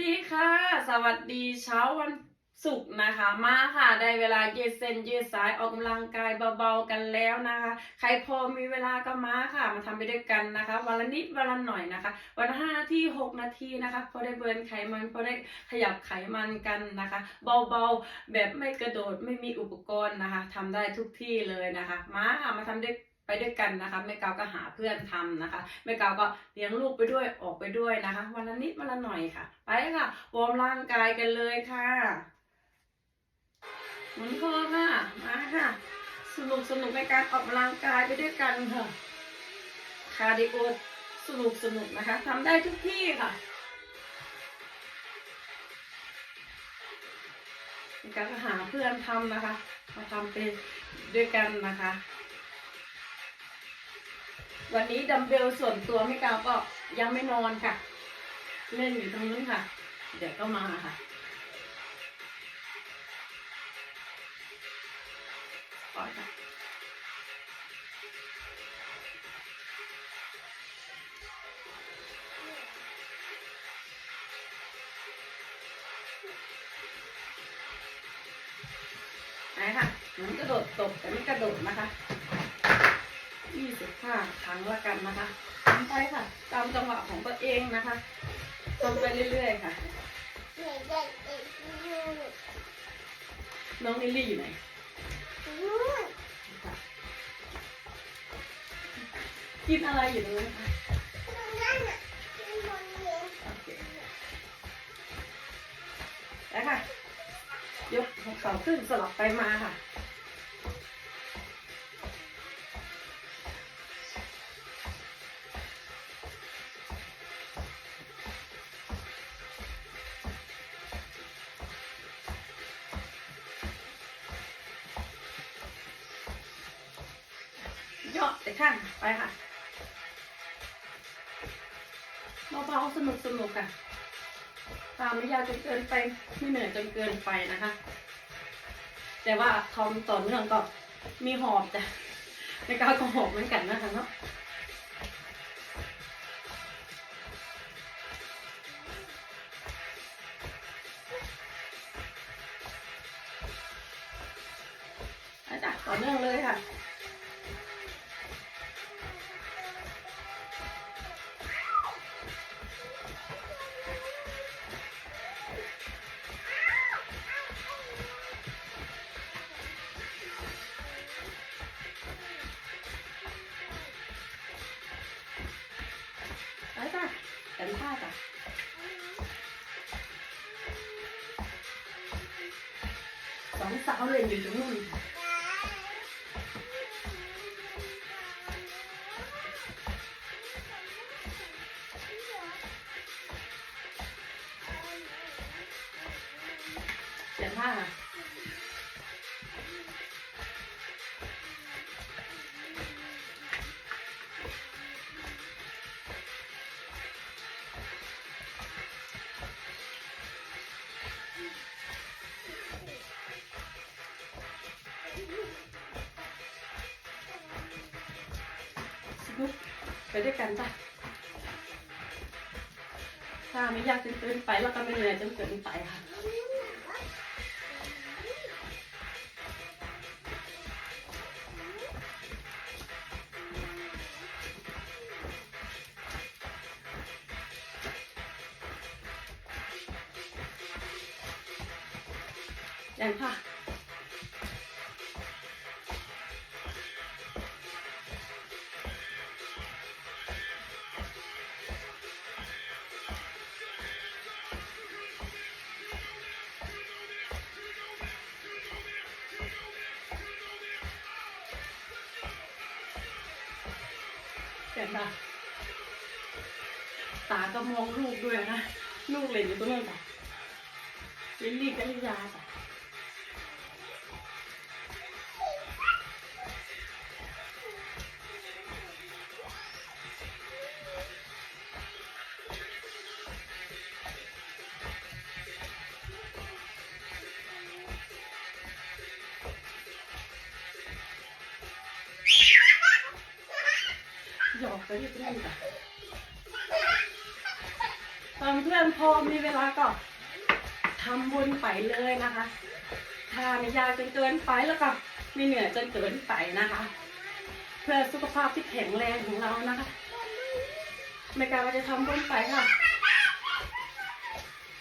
ดีค่ะ สวัสดีเช้าวันศุกร์นะคะ มาค่ะได้เวลายืดเส้นยืดสายออกกำลังกายเบาๆกันแล้วนะคะ ใครพอมีเวลาก็มาค่ะ มาทำไปด้วยกันนะคะ วันละนิดวันละหน่อยนะคะ วันห้านาทีหกนาทีนะคะพอได้เบิร์นไขมันพอได้ขยับไขมันกันนะคะ เบาๆแบบไม่กระโดดไม่มีอุปกรณ์นะคะทำได้ทุกที่เลยนะคะ มาค่ะมาทำด้วย ไปด้วยกันนะคะแม่เกาก็หาเพื่อนทำนะคะแม่เกาก็เลี้ยงลูกไปด้วยออกไปด้วยนะคะ วันละนิดวันละหน่อยค่ะ ไปค่ะวอร์มร่างกายกันเลยค่ะหมุนคอค่ะมาค่ะสนุกสนุกในการออกกำลังกายไปด้วยกันค่ะคาร์ดิโอสนุกสนุกนะคะทำได้ทุกที่ค่ะในการหาเพื่อนทำนะคะ มาทำไปด้วยกันนะคะ วันนี้ดัมเบลส่วนตัวไม่กาวก็ยังไม่นอนค่ะ เล่นอยู่ตรงนู้นค่ะ เดี๋ยวก็มาค่ะ ขอค่ะไหนค่ะมันกระโดดตกแต่ไม่กระโดดนะคะ ยี่สิบห้าครั้งละกันนะคะทำไปค่ะ ตามจังหวะของตัวเองนะคะทำไปเรื่อยๆค่ะ น้องลิลลี่อยู่ไหนค่ะกินอะไรอยู่ตรงนี้นคะโอเคแล้วค่ะ ยกหัวเข่าขึ้นสลับไปมาค่ะ ย่อแต่างไปค่ะเบาๆสนุกสนุกๆค่ะ ตามไม่ยาวจนเกินไปไม่เหนื่อยจนเกินไปนะคะ แต่ว่าทำต่อเนื่องก็มีหอบจ้ะในการก็หอบเหมือนกันนะคะเนาะไปจ้ะต่อเนื่องเลยค่ะ เต็มท่าจ้ะสองสา ด้วยกันจ้ะถ้าไม่ยากจนเกินไปแล้วก็ไม่เหนื่อยจนเกินไปค่ะอยังค่ะ นปะตาก็มองลูกด้วยนะ ลูกเล่นอยู่ตรงนั้นจ้ะลิลลี่กับลิยาจ้ะ ตอกไปที่ตรงนั้นจ้ะไปเพื่อนพอมีเวลาก็ทำบุญไปเลยนะคะ ถ้าไม่ยากจนเกินไปแล้วก็ไม่เหนื่อยจนเกินไปนะคะ เพื่อสุขภาพที่แข็งแรงของเรานะคะ ไม่กล้าว่าจะทำบุญไปค่ะ